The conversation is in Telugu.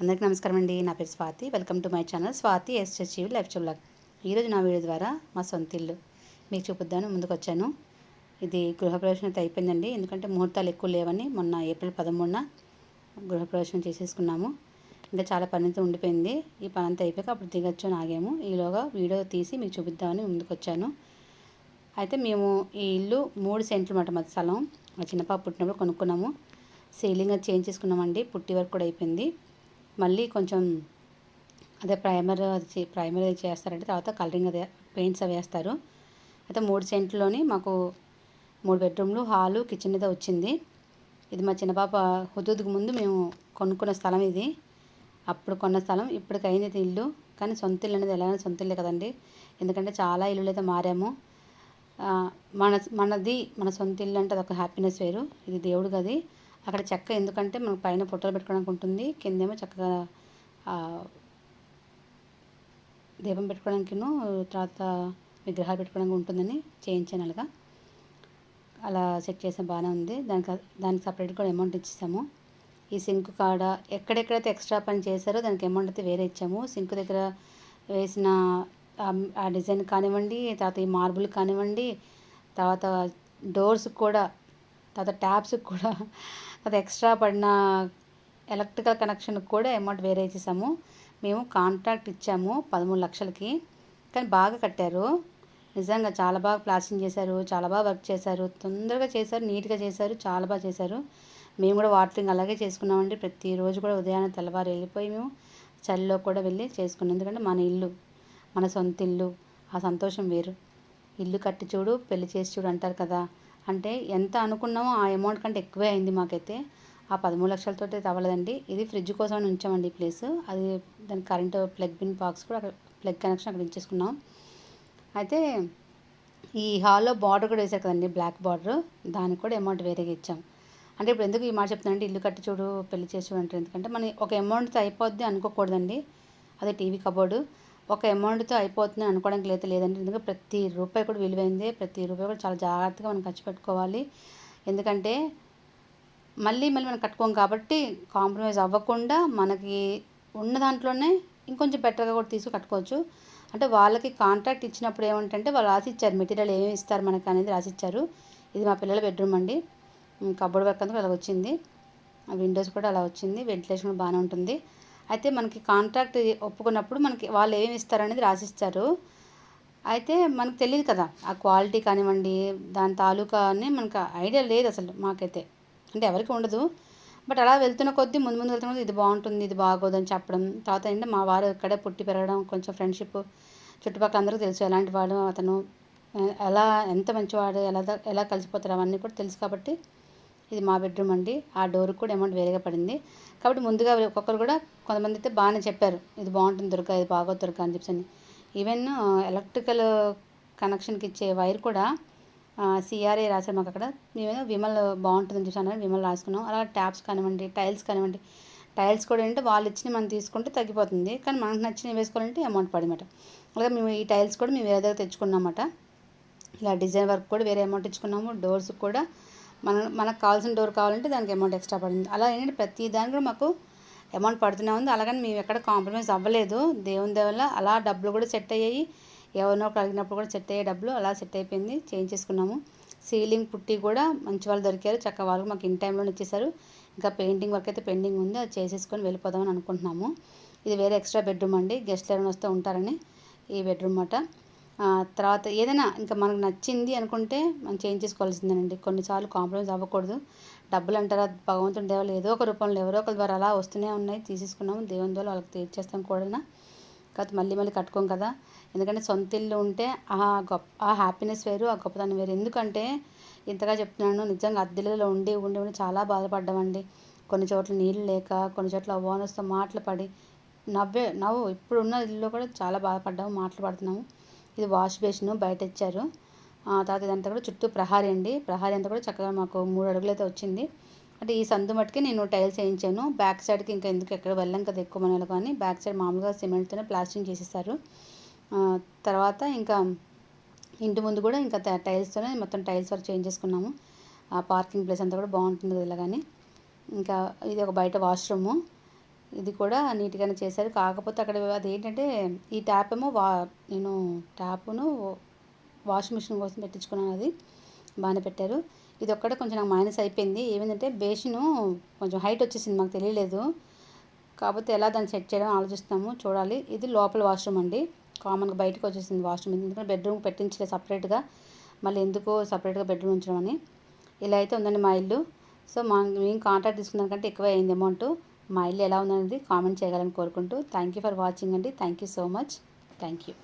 అందరికీ నమస్కారం అండి. నా పేరు Swathi. Welcome to my channel Swathi SSGV life చూలాగ్ ఈరోజు నా వీడియో ద్వారా మా సొంత ఇల్లు మీకు చూపిద్దాను ముందుకు వచ్చాను. ఇది గృహప్రవేశం అయితే అయిపోయిందండి. ఎందుకంటే ముహూర్తాలు ఎక్కువ లేవని మొన్న ఏప్రిల్ పదమూడున గృహప్రవేశం చేసేసుకున్నాము. ఇంకా చాలా పని అయితే ఉండిపోయింది. ఈ పని అంతా అయిపోయాక అప్పుడు దిగొచ్చు ఆగాము. ఈలోగా వీడియో తీసి మీకు చూపిద్దామని ముందుకు వచ్చాను. అయితే మేము ఈ ఇల్లు మూడు సెంట్లు మాట మధ్య స్థలం. మా చిన్నపాప పుట్టినప్పుడు కొనుక్కున్నాము. సీలింగ్ అది చేంజ్ చేసుకున్నామండి. పుట్టి వరకు కూడా అయిపోయింది. మళ్ళీ కొంచెం అదే ప్రైమర్ అది చే- ప్రైమర్ అది చేస్తారంటే తర్వాత కలరింగ్ అదే పెయింట్స్ అవి వేస్తారు. అయితే మూడు సెంట్లోని మాకు మూడు బెడ్రూమ్లు హాలు కిచెన్ అయితే వచ్చింది. ఇది మా చిన్నపాప పాప ముందు మేము కొనుక్కున్న స్థలం ఇది. అప్పుడు కొన్న స్థలం ఇప్పటికి అయింది ఇది ఇల్లు. కానీ సొంత ఇల్లు అనేది ఎలా సొంత ఇల్లే కదండి. ఎందుకంటే చాలా ఇల్లులు అయితే మారాము మన మనది మన సొంత ఇల్లు అంటే అదొక హ్యాపీనెస్ వేరు. ఇది దేవుడు గది అక్కడ చెక్క ఎందుకంటే మనకు పైన ఫోటోలు పెట్టుకోవడానికి ఉంటుంది. కిందేమో చక్కగా దీపం పెట్టుకోవడానికిను తర్వాత విగ్రహాలు పెట్టుకోవడానికి ఉంటుందని చేయించాను అలాగా. అలా సెట్ చేసిన బాగానే ఉంది. దానికి దానికి సపరేట్ కూడా అమౌంట్ ఇచ్చేసాము. ఈ సింక్ కాడ ఎక్కడెక్కడైతే ఎక్స్ట్రా పని చేశారో దానికి అమౌంట్ అయితే వేరే ఇచ్చాము. సింక్ దగ్గర వేసిన ఆ- ఆ డిజైన్ కానివ్వండి తర్వాత ఈ మార్బుల్ కానివ్వండి తర్వాత డోర్స్ కూడా తర్వాత ట్యాప్స్కి కూడా అది ఎక్స్ట్రా పడిన ఎలక్ట్రికల్ కనెక్షన్కి కూడా అమౌంట్ వేరే ఇచ్చేసాము. మేము కాంట్రాక్ట్ ఇచ్చాము పదమూడు లక్షలకి. కానీ బాగా కట్టారు. నిజంగా చాలా బాగా ప్లాస్టింగ్ చేశారు చాలా బాగా వర్క్ చేశారు. తొందరగా చేశారు నీట్గా చేశారు చాలా బాగా చేశారు. మేము కూడా వాటరింగ్ అలాగే చేసుకున్నామండి. ప్రతిరోజు కూడా ఉదయాన్నే తెల్లవారు వెళ్ళిపోయి మేము చలిలో కూడా వెళ్ళి చేసుకున్నాం. ఎందుకంటే మన ఇల్లు మన సొంత ఇల్లు ఆ సంతోషం వేరు. ఇల్లు కట్టి చూడు పెళ్ళి చేసి చూడు అంటారు కదా. అంటే ఎంత అనుకున్నామో ఆ అమౌంట్ కంటే ఎక్కువే అయింది మాకైతే. ఆ పదమూడు లక్షలతో అయితే అవ్వలేదండి ఇది ఫ్రిడ్జ్ కోసం అని ఉంచామండి ప్లేస్. అది దాని కరెంటు ప్లగ్ బిన్ బాక్స్ కూడా అక్కడ ప్లగ్ కనెక్షన్ అక్కడ ఇచ్చేసుకున్నాం. అయితే ఈ హాల్లో బార్డర్ కూడా వేసారు కదండి బ్లాక్ బార్డర్. దానికి కూడా అమౌంట్ వేరేగా ఇచ్చాం. అంటే ఇప్పుడు ఎందుకు ఈ మాట చెప్తున్నానంటే ఇల్లు కట్టి చూడు పెళ్ళి చేసి చూడు ఎందుకంటే మనం ఒక అమౌంట్తో అయిపోద్ది అనుకోకూడదండి. అదే టీవీ కబోర్డు. ఒక అమౌంట్తో అయిపోతుంది అనుకోవడానికి లేదు లేదండి. ఎందుకంటే ప్రతి రూపాయి కూడా విలువైందే. ప్రతి రూపాయి కూడా చాలా జాగ్రత్తగా మనం ఖర్చు పెట్టుకోవాలి. ఎందుకంటే మళ్ళీ మళ్ళీ మనం కట్టుకోం కాబట్టి కాంప్రమైజ్ అవ్వకుండా మనకి ఉన్న దాంట్లోనే ఇంకొంచెం బెటర్గా కూడా తీసుకు కట్టుకోవచ్చు. అంటే వాళ్ళకి కాంట్రాక్ట్ ఇచ్చినప్పుడు ఏమంటే వాళ్ళు రాసిచ్చారు. మెటీరియల్ ఏమి ఇస్తారు మనకి అనేది రాసిచ్చారు. ఇది మా పిల్లల బెడ్రూమ్ అండి. కబోర్డ్ వర్క్ అంతా అలా వచ్చింది. ఆ విండోస్ కూడా అలా వచ్చింది. వెంటిలేషన్ కూడా బాగానే ఉంటుంది. అయితే మనకి కాంట్రాక్ట్ ఒప్పుకున్నప్పుడు మనకి వాళ్ళు ఏమి ఇస్తారనేది రాసిస్తారు. అయితే మనకు తెలియదు కదా ఆ క్వాలిటీ కానివ్వండి దాని తాలూకా అని మనకు ఐడియా లేదు అసలు మాకైతే. అంటే ఎవరికి ఉండదు. బట్ అలా వెళ్తున్న కొద్దీ ముందు ముందు వెళ్తున్న కొద్దీ ఇది బాగుంటుంది ఇది బాగోదు అని చెప్పడం తర్వాత ఏంటంటే మా వారు ఇక్కడే పుట్టి పెరగడం కొంచెం ఫ్రెండ్షిప్ చుట్టుపక్కల అందరికీ తెలుసు ఎలాంటి వాడు అతను ఎలా ఎంత మంచివాడు ఎలా ఎలా కలిసిపోతారు అవన్నీ కూడా తెలుసు కాబట్టి ఇది మా బెడ్రూమ్ అండి. ఆ డోర్కి కూడా అమౌంట్ వేరేగా పడింది. కాబట్టి ముందుగా ఒక్కొక్కరు కూడా కొంతమంది అయితే బాగానే చెప్పారు. ఇది బాగుంటుంది దొరక ఇది బాగా దొరక అని చెప్పి ఈవెన్ ఎలక్ట్రికల్ కనెక్షన్కి ఇచ్చే వైర్ కూడా సిఆర్ఏ రాశారు మాకు అక్కడ. మేము విమల్ బాగుంటుందని చెప్పి అన్నారు. విమల్ రాసుకున్నాం. అలా ట్యాప్స్ కానివ్వండి టైల్స్ కానివ్వండి. టైల్స్ కూడా ఏంటంటే వాళ్ళు ఇచ్చిన మనం తీసుకుంటే తగ్గిపోతుంది. కానీ మనకు నచ్చినవి వేసుకోవాలంటే అమౌంట్ పడమాట. అలాగే మేము ఈ టైల్స్ కూడా మేము వేరే దగ్గర తెచ్చుకున్నామట ఇలా డిజైన్ వర్క్ కూడా వేరే అమౌంట్ ఇచ్చుకున్నాము. డోర్స్ కూడా మన మనకు కావాల్సిన డోర్ కావాలంటే దానికి అమౌంట్ ఎక్స్ట్రా పడింది. అలా ఏంటంటే ప్రతి దానికి కూడా మాకు అమౌంట్ పడుతూనే ఉంది. అలాగని మేము ఎక్కడ కాంప్రమైజ్ అవ్వలేదు. దేవుని దేవల్ల అలా డబ్బులు కూడా సెట్ అయ్యాయి. ఎవరినో ఒకరు అడిగినప్పుడు కూడా సెట్ అయ్యే డబ్బులు. అలా సెట్ అయిపోయింది. చేంజ్ చేసుకున్నాము. సీలింగ్ పుట్టి కూడా మంచి వాళ్ళు దొరికారు. చక్కగా వాళ్ళు మాకు ఇన్ టైంలోనే ఇచ్చేసారు ఇంకా పెయింటింగ్ వర్క్ అయితే పెండింగ్ ఉంది. అది చేసేసుకొని వెళ్ళిపోదామని అనుకుంటున్నాము. ఇది వేరే ఎక్స్ట్రా బెడ్రూమ్ అండి. గెస్ట్లు ఎవరైనా వస్తూ ఉంటారని ఈ బెడ్రూమ్ అన్నమాట తర్వాత ఏదైనా ఇంకా మనకు నచ్చింది అనుకుంటే మనం చేంజ్ చేసుకోవాల్సిందేనండి. కొన్నిసార్లు కాంప్రమైజ్ అవ్వకూడదు. డబ్బులు అంటారా భగవంతుని దేవాలు ఏదో ఒక రూపంలో ఎవరో ఒకరి ద్వారా అలా వస్తూనే ఉన్నాయి. తీసేసుకున్నాము. దేవుని ద్వారా వాళ్ళకి తీర్చేస్తాం కూడా కాకపోతే మళ్ళీ మళ్ళీ కట్టుకోం కదా. ఎందుకంటే సొంత ఇల్లు ఉంటే ఆ గొప్ప ఆ హ్యాపీనెస్ వేరు ఆ గొప్పతనం వేరు. ఎందుకంటే ఇంతగా చెప్తున్నాను నిజంగా అద్దెలలో ఉండి ఉండి ఉండి చాలా బాధపడ్డామండి. కొన్ని చోట్ల నీళ్ళు లేక కొన్ని చోట్ల ఓనర్స్తో మాటలు పడి నవ్వే నవ్వు. ఇప్పుడున్న ఇల్లులో కూడా చాలా బాధపడ్డాము మాటలు పడుతున్నాము. ఇది వాష్ బేసిన్ బయట ఇచ్చారు. ఆ తర్వాత ఇదంతా కూడా చుట్టూ ప్రహారీ అండి. ప్రహారీ అంతా కూడా చక్కగా మాకు మూడు అడుగులు అయితే వచ్చింది. అంటే ఈ సందు మట్టుకి నేను టైల్స్ వేయించాను. బ్యాక్ సైడ్కి ఇంకా ఎందుకు ఎక్కడ వెళ్ళాం కదా ఎక్కువ మనలో కానీ బ్యాక్ సైడ్ మామూలుగా సిమెంట్తోనే ప్లాస్టింగ్ చేసేసారు. తర్వాత ఇంకా ఇంటి ముందు కూడా ఇంకా టైల్స్తోనే మొత్తం టైల్స్ వరకు చేంజ్ చేసుకున్నాము. ఆ పార్కింగ్ ప్లేస్ అంతా కూడా బాగుంటుంది కదా ఇలా కానీ. ఇంకా ఇది ఒక బయట వాష్రూము. ఇది కూడా నీట్గానే చేశారు. కాకపోతే అక్కడ అది ఏంటంటే ఈ ట్యాప్ ఏమో వా నేను ట్యాప్ను వాషింగ్ మిషన్ కోసం పెట్టించుకున్నాను అది. బాగానే పెట్టారు. ఇది ఒక్కడే కొంచెం నాకు మైనస్ అయిపోయింది. ఏమైందంటే బేసిను కొంచెం హైట్ వచ్చేసింది మాకు తెలియలేదు. కాకపోతే ఎలా దాన్ని సెట్ చేయడం ఆలోచిస్తాము. చూడాలి. ఇది లోపల వాష్రూమ్ అండి. కామన్గా బయటకు వచ్చేసింది వాష్రూమ్. ఎందుకంటే బెడ్రూమ్ పెట్టించలేదు సపరేట్గా. మళ్ళీ ఎందుకో సపరేట్గా బెడ్రూమ్ ఉంచడం అని. ఇలా అయితే ఉందండి మా ఇల్లు. సో మా మేము కాంట్రాక్ట్ తీసుకున్న కంటే ఎక్కువ అయింది అమౌంట్. మా ఇల్లు ఎలా ఉందనేది కామెంట్ చేయగలని కోరుకుంటూ. థ్యాంక్ యూ ఫర్ వాచింగ్ అండి. Thank you so much thank you